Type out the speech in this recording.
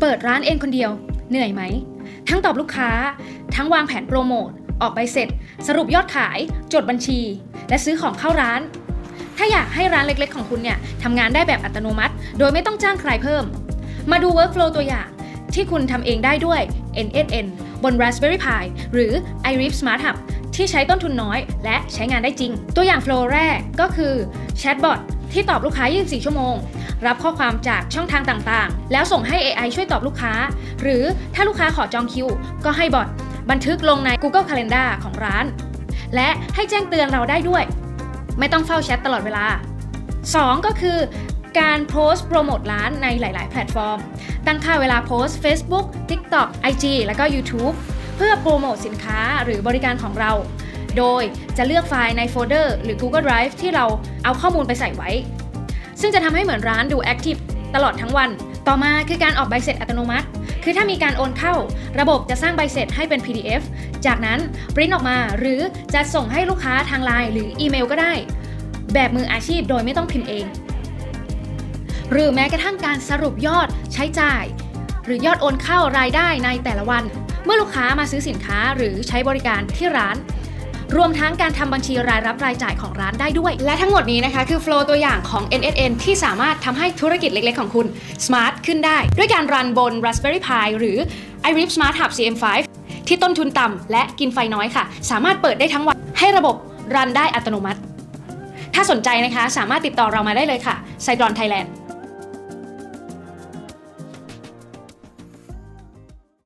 เปิดร้านเองคนเดียว เหนื่อยไหม ทั้งตอบลูกค้า ทั้งวางแผนโปรโมท ออกใบเสร็จ สรุปยอดขาย จดบัญชี และซื้อของเข้าร้าน ถ้าอยากให้ร้านเล็กๆ ของคุณเนี่ยทำงานได้แบบอัตโนมัติ โดยไม่ต้องจ้างใครเพิ่ม มาดู workflow ตัวอย่าง ที่คุณทำเองได้ด้วย NSN บน Raspberry Pi หรือ iRip Smart Hub ที่ใช้ต้นทุนน้อย และใช้งานได้จริง ตัวอย่าง flow แรกก็คือแช ที่ตอบลูกค้า 24 ชั่วโมง รับข้อความจากช่องทางต่างๆ แล้วส่งให้ AI ช่วยตอบลูกค้า หรือถ้าลูกค้าขอจองคิว ก็ให้บอทบันทึกลงใน Google Calendar ของร้าน และให้แจ้งเตือนเราได้ด้วย ไม่ต้องเฝ้าแชทตลอดเวลา 2 ก็คือการโพสต์โปรโมทร้านในหลาย ๆ แพลตฟอร์ม ตั้งค่าเวลาโพสต์ Facebook TikTok IG แล้วก็ YouTube เพื่อโปรโมทสินค้าหรือบริการของเรา โดยจะเลือกไฟล์ในโฟลเดอร์หรือ Google Drive ที่เราเอาข้อมูลไปใส่ไว้ ซึ่งจะทำให้เหมือนร้านดูแอคทีฟตลอดทั้งวัน ต่อมาคือการออกใบเสร็จอัตโนมัติ คือถ้ามีการโอนเข้า ระบบจะสร้างใบเสร็จให้เป็น PDF จากนั้นปริ้นออกมาหรือจะส่งให้ลูกค้าทางไลน์หรืออีเมลก็ได้ แบบมืออาชีพโดยไม่ต้องพิมพ์เอง หรือแม้กระทั่งการสรุปยอดใช้จ่าย หรือยอดโอนเข้ารายได้ในแต่ละวัน เมื่อลูกค้ามาซื้อสินค้าหรือใช้บริการที่ร้าน รวมทั้งการทำบัญชีรายรับรายจ่ายของร้านได้ด้วย และทั้งหมดนี้นะคะคือ flow ตัวอย่างของ NSN ที่สามารถทำให้ธุรกิจเล็กๆของคุณ smart ขึ้นได้ ด้วยการรันบน Raspberry Pi หรือ iRip Smart Hub CM5 ที่ต้นทุนต่ำและกินไฟน้อยค่ะ สามารถเปิดได้ทั้งวันให้ระบบรันได้อัตโนมัติ ถ้าสนใจนะคะสามารถติดต่อเรามาได้เลยค่ะ c y d r o n Thailand